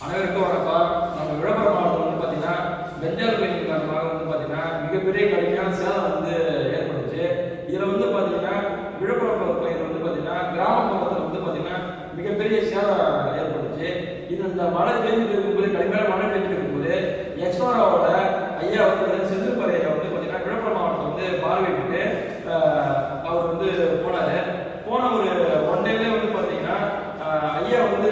அனைவருக்கும் வணக்கம். நம்ம விழுப்புரம் மாவட்டம் வந்து பார்த்தீங்கன்னா பெஞ்சால் புயலின் காரணமாக வந்து பார்த்தீங்கன்னா மிகப்பெரிய கடுமையான சேதம் வந்து ஏற்பட்டுச்சு. இதில் வந்து பார்த்தீங்கன்னா விழுப்புரம் பகுதியில் வந்து பார்த்தீங்கன்னா கிராமப்புறத்தில் வந்து பார்த்தீங்கன்னா மிகப்பெரிய சேதம் ஏற்பட்டுச்சு. இது இந்த மழை பெஞ்சிட்டு இருக்கும்போது கடுமையான மழை பெஞ்சிட்டு இருக்கும்போது எக்ஸ்போராவோட ஐயா வந்து பார்த்தீங்கன்னா செந்தில்பரை ஐயா வந்து பார்த்தீங்கன்னா விழுப்புரம் மாவட்டத்தை வந்து பார்வையிட்டு ஆஹ், அவர் வந்து போனாரு போன ஒரு ஒன் டேலே வந்து பார்த்தீங்கன்னா ஆஹ், ஐயா வந்து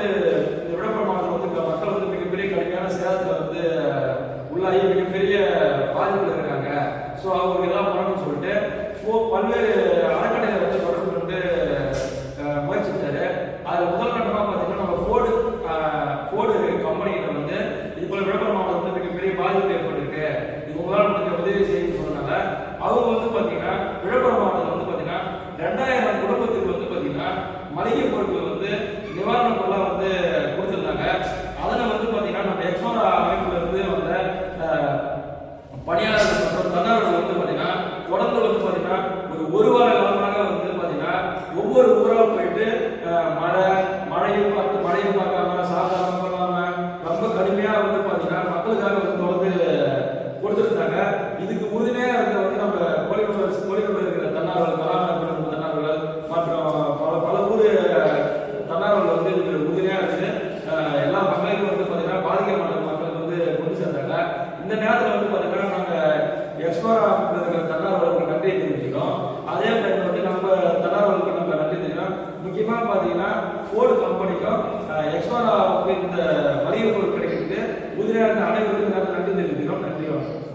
இந்த விழுப்புரம் மாவட்டம் வந்து க- மக்கள் வந்து மிகப்பெரிய கடுமையான சேதத்தில் வந்து உள்ளாகி மிகப்பெரிய பாதிப்பில் இருக்காங்க ஸோ அவங்களுக்கு எல்லாம் பண்ணணும்னு சொல்லிட்டு ஃபோ- பல்வேறு அறக்கட்டளை வந்து தொடர்பு கொண்டு முயற்சித்தாரு அதில் முதல் கட்டமாக பார்த்தீங்கன்னா நம்ம ஃபோர்டு ஃபோர்டு கம்பெனிகிட்ட வந்து இது போல விழுப்புரம் மாவட்டத்தில் வந்து மிகப்பெரிய பாதிப்பு ஏற்பட்டிருக்கு. இது உங்களால் முடிஞ்ச உதவி செய்யணும்னு சொன்னனால அவங்க வந்து பார்த்தீங்கன்னா விழுப்புரம் மாவட்டத்தில் வந்து பார்த்தீங்கன்னா ரெண்டாயிரம் குடும்பத்துக்கு வந்து பார்த்தீங்கன்னா மளிகை பொருட்கள் வந்து நிவாரணப் பொருளாக வந்து கொடுத்துருந்தாங்க அதில் வந்து பார்த்தீங்கன்னா நம்ம எக்ஸோரா அமைப்புல இருந்து வந்த அஹ், பணியாளர்கள் மற்றும் தன்னார்வலர்கள் வந்து பார்த்தீங்கன்னா தொடர்ந்து வந்து பார்த்தீங்கன்னா ஒரு ஒரு வார காலமாக வந்து பார்த்தீங்கன்னா ஒவ்வொரு ஊராக போயிட்டு மழை மழையும் பார்த்து மழையும் பார்க்காம சாப்பிடாம பண்ணாம ரொம்ப கடுமையாக வந்து பார்த்தீங்கன்னா மக்களுக்காக வந்து தொடர்ந்து கொடுத்துருந்தாங்க. இதுக்கு உறுதுணையாக இருந்த வந்து நம்ம கோழிக்கோடு கோழிக்கோடு இருக்கிற தன்னார்வல் பராமரிப்பு தன்னார்வலர் மற்றும் பல பல ஊர் தன்னார்வல் வந்து இதுக்கு உறுதுணையாக இருந்து எல்லா மக்களுக்கும் வந்து பார்த்தீங்கன்னா பாதிக்கப்பட்ட மக்களுக்கு வந்து கொண்டு சேர்ந்தாங்க. இந்த நேரத்தில் வந்து பார்த்தீங்கன்னா நாங்கள் எக்ஸ்போரா இருக்கிற தன்னார்வல் நன்றி தெரிவிச்சுக்கிறோம் அதே டைம் வந்து நம்ம தன்னார்வலர்களுக்கு நம்ம நன்றி தெரிவிக்கிறோம் முக்கியமாக பார்த்தீங்கன்னா ஃபோர்டு கம்பெனிக்கும் எக்ஸ்போராவுக்கு இந்த மளிகை பொருள் கிடைக்கிறதுக்கு உதிரியான அனைவருக்கும் நன்றி தெரிவிக்கிறோம். நன்றி வணக்கம்